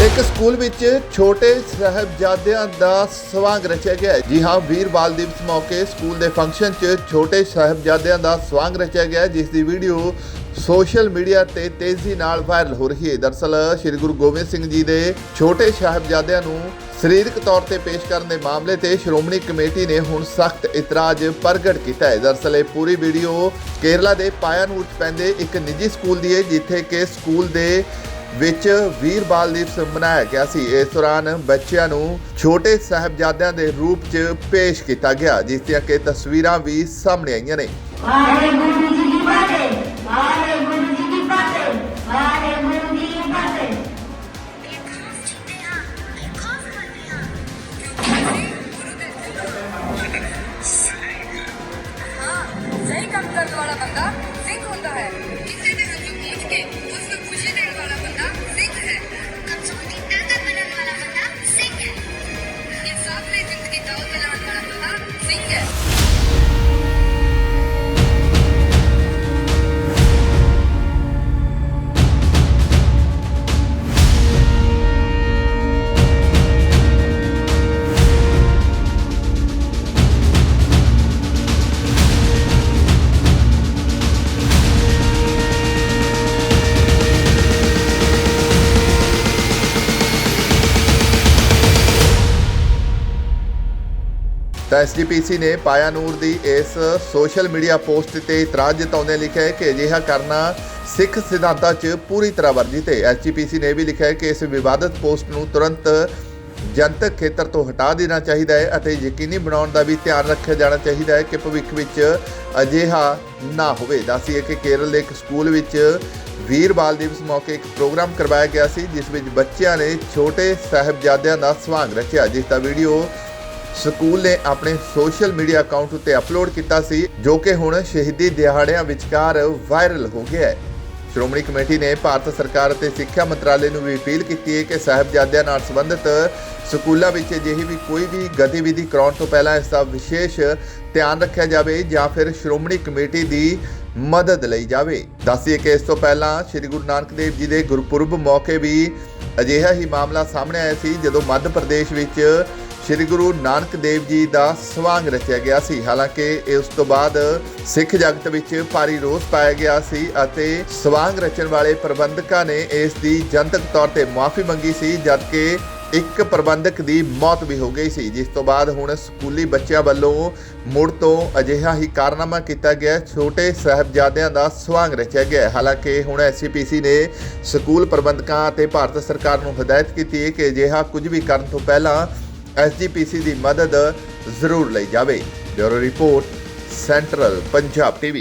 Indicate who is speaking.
Speaker 1: ਇੱਕ ਸਕੂਲ ਵਿੱਚ ਛੋਟੇ ਸਾਹਿਬਜ਼ਾਦਿਆਂ ਦਾ ਸਵਾਂਗ ਰਚਿਆ ਗਿਆ ਹੈ। ਜੀ ਹਾਂ, ਵੀਰ ਬਾਲ ਦਿਵਸ ਮੌਕੇ ਸਕੂਲ ਦੇ ਫੰਕਸ਼ਨ 'ਚ ਛੋਟੇ ਸਾਹਿਬਜ਼ਾਦਿਆਂ ਦਾ ਸਵਾਂਗ ਰਚਿਆ ਗਿਆ ਜਿਸ ਦੀ ਵੀਡੀਓ ਸੋਸ਼ਲ ਮੀਡੀਆ ਤੇ ਤੇਜ਼ੀ ਨਾਲ ਵਾਇਰਲ ਹੋ ਰਹੀ ਹੈ ਦਰਸਲ, ਸ੍ਰੀ ਗੁਰੂ ਗੋਬਿੰਦ ਸਿੰਘ ਜੀ ਦੇ ਛੋਟੇ ਸਾਹਿਬਜ਼ਾਦਿਆਂ ਨੂੰ ਸਰੀਰਕ ਤੌਰ ਤੇ ਪੇਸ਼ ਕਰਨ ਦੇ ਮਾਮਲੇ ਤੇ ਸ਼੍ਰੋਮਣੀ ਕਮੇਟੀ ਨੇ ਹੁਣ ਸਖਤ ਇਤਰਾਜ਼ ਪ੍ਰਗਟ ਕੀਤਾ ਹੈ ਦਰਸਲ, ਇਹ ਪੂਰੀ ਵੀਡੀਓ ਕੇਰਲਾ ਦੇ ਪਾਇਆਨੂਰ 'ਚ ਪੈਂਦੇ ਇੱਕ ਨਿੱਜੀ ਸਕੂਲ ਦੀ ਹੈ, ਜਿੱਥੇ ਕਿ ਸਕੂਲ ਦੇ ਵਿੱਚ ਵੀਰ ਬਾਲ ਦਿਵਸ ਮਨਾਇਆ ਗਿਆ ਸੀ। ਇਸ ਦੌਰਾਨ ਬੱਚਿਆਂ ਨੂੰ ਛੋਟੇ ਸਾਹਿਬਜ਼ਾਦਿਆਂ ਦੇ ਰੂਪ 'ਚ ਪੇਸ਼ ਕੀਤਾ ਗਿਆ, ਜਿਸ ਦੀਆਂ ਕਿ ਤਸਵੀਰਾਂ ਵੀ ਸਾਹਮਣੇ ਆਈਆਂ ਨੇ।
Speaker 2: ਵਾਹਿਗੁਰੂ ਜੀ ਕੀ ਫਤਿਹ ਵਾਹਿਗੁਰੂ
Speaker 1: ਤਾਂ ਐਸਜੀਪੀਸੀ ਨੇ ਪਾਇਆ ਨੂਰ ਦੀ ਇਸ ਸੋਸ਼ਲ ਮੀਡੀਆ ਪੋਸਟ ਤੇ ਇਤਰਾਜ਼ ਜਤਾਉਂਦੇ ਲਿਖਿਆ ਹੈ ਕਿ ਅਜਿਹਾ ਕਰਨਾ ਸਿੱਖ ਸਿਧਾਂਤਾਂ 'ਚ ਪੂਰੀ ਤਰ੍ਹਾਂ ਵਰਜਿਤ ਹੈ ਐਸਜੀਪੀਸੀ ਨੇ ਇਹ ਵੀ ਲਿਖਿਆ ਹੈ ਕਿ ਇਸ ਵਿਵਾਦਤ ਪੋਸਟ ਨੂੰ ਤੁਰੰਤ ਜਨਤਕ ਖੇਤਰ ਤੋਂ ਹਟਾ ਦੇਣਾ ਚਾਹੀਦਾ ਹੈ ਅਤੇ ਯਕੀਨੀ ਬਣਾਉਣ ਦਾ ਵੀ ਧਿਆਨ ਰੱਖਿਆ ਜਾਣਾ ਚਾਹੀਦਾ ਹੈ ਕਿ ਭਵਿੱਖ ਵਿੱਚ ਅਜਿਹਾ ਨਾ ਹੋਵੇ। ਦੱਸੀਏ ਕਿ ਕੇਰਲ ਦੇ ਇੱਕ ਸਕੂਲ ਵਿੱਚ ਵੀਰ ਬਾਲ ਦਿਵਸ ਮੌਕੇ ਇੱਕ ਪ੍ਰੋਗਰਾਮ ਕਰਵਾਇਆ ਗਿਆ ਸੀ, ਜਿਸ ਵਿੱਚ ਬੱਚਿਆਂ ਨੇ ਛੋਟੇ ਸਾਹਿਬਜ਼ਾਦਿਆਂ ਦਾ ਸਵਾਂਗ ਰੱਖਿਆ। ਜਿਸ ਦਾ ਵੀਡੀਓ ਸਕੂਲ ਨੇ ਆਪਣੇ ਸੋਸ਼ਲ ਮੀਡੀਆ ਅਕਾਊਂਟ ਉੱਤੇ ਅਪਲੋਡ ਕੀਤਾ ਸੀ, ਜੋ ਕਿ ਹੁਣ ਸ਼ਹੀਦੀ ਦਿਹਾੜਿਆਂ ਵਿਚਕਾਰ ਵਾਇਰਲ ਹੋ ਗਿਆ ਹੈ। ਸ਼੍ਰੋਮਣੀ ਕਮੇਟੀ ਨੇ ਭਾਰਤ ਸਰਕਾਰ ਅਤੇ ਸਿੱਖਿਆ ਮੰਤਰਾਲੇ ਨੂੰ ਵੀ ਅਪੀਲ ਕੀਤੀ ਹੈ ਕਿ ਸਾਹਿਬਜ਼ਾਦਿਆਂ ਨਾਲ ਸੰਬੰਧਿਤ ਸਕੂਲਾਂ ਵਿੱਚ ਅਜਿਹੀ ਵੀ ਕੋਈ ਵੀ ਗਤੀਵਿਧੀ ਕਰਾਉਣ ਤੋਂ ਪਹਿਲਾਂ ਇਸ ਦਾ ਵਿਸ਼ੇਸ਼ ਧਿਆਨ ਰੱਖਿਆ ਜਾਵੇ ਜਾਂ ਫਿਰ ਸ਼੍ਰੋਮਣੀ ਕਮੇਟੀ ਦੀ ਮਦਦ ਲਈ ਜਾਵੇ। ਦੱਸੀਏ ਕਿ ਇਸ ਤੋਂ ਪਹਿਲਾਂ ਸ੍ਰੀ ਗੁਰੂ ਨਾਨਕ ਦੇਵ ਜੀ ਦੇ ਗੁਰਪੁਰਬ ਮੌਕੇ ਵੀ ਅਜਿਹਾ ਹੀ ਮਾਮਲਾ ਸਾਹਮਣੇ ਆਇਆ ਸੀ, ਜਦੋਂ ਮੱਧ ਪ੍ਰਦੇਸ਼ ਵਿੱਚ ਸ੍ਰੀ ਗੁਰੂ ਨਾਨਕ ਦੇਵ ਜੀ ਦਾ ਸਵਾਂਗ ਰਚਿਆ ਗਿਆ ਸੀ। ਹਾਲਾਂਕਿ ਇਸ ਤੋਂ ਬਾਅਦ ਸਿੱਖ ਜਗਤ ਵਿੱਚ ਭਾਰੀ ਰੋਸ ਪਾਇਆ ਗਿਆ ਸੀ ਅਤੇ ਸਵਾਂਗ ਰਚਣ ਵਾਲੇ ਪ੍ਰਬੰਧਕਾਂ ਨੇ ਇਸ ਦੀ ਜਨਤਕ ਤੌਰ ਤੇ ਮਾਫੀ ਮੰਗੀ ਸੀ, ਜਦਕਿ ਇੱਕ ਪ੍ਰਬੰਧਕ ਦੀ ਮੌਤ ਵੀ ਹੋ ਗਈ ਸੀ। ਜਿਸ ਤੋਂ ਬਾਅਦ ਹੁਣ ਸਕੂਲੀ ਬੱਚਿਆਂ ਵੱਲੋਂ ਮੁੜ ਤੋਂ ਅਜਿਹਾ ਹੀ ਕਾਰਨਾਮਾ ਕੀਤਾ ਗਿਆ, ਛੋਟੇ ਸਾਹਿਬਜ਼ਾਦਿਆਂ ਦਾ ਸਵਾਂਗ ਰਚਿਆ ਗਿਆ। ਹਾਲਾਂਕਿ ਹੁਣ ਐਸਸੀਪੀਸੀ ਨੇ ਸਕੂਲ ਪ੍ਰਬੰਧਕਾਂ ਅਤੇ ਭਾਰਤ ਸਰਕਾਰ ਨੂੰ ਹਦਾਇਤ ਕੀਤੀ ਹੈ ਕਿ ਅਜਿਹਾ ਕੁਝ ਵੀ ਕਰਨ ਤੋਂ ਪਹਿਲਾਂ ਐਸਜੀਪੀਸੀ ਦੀ ਮਦਦ ਜ਼ਰੂਰ ਲਈ ਜਾਵੇ। Bureau report central Punjab TV.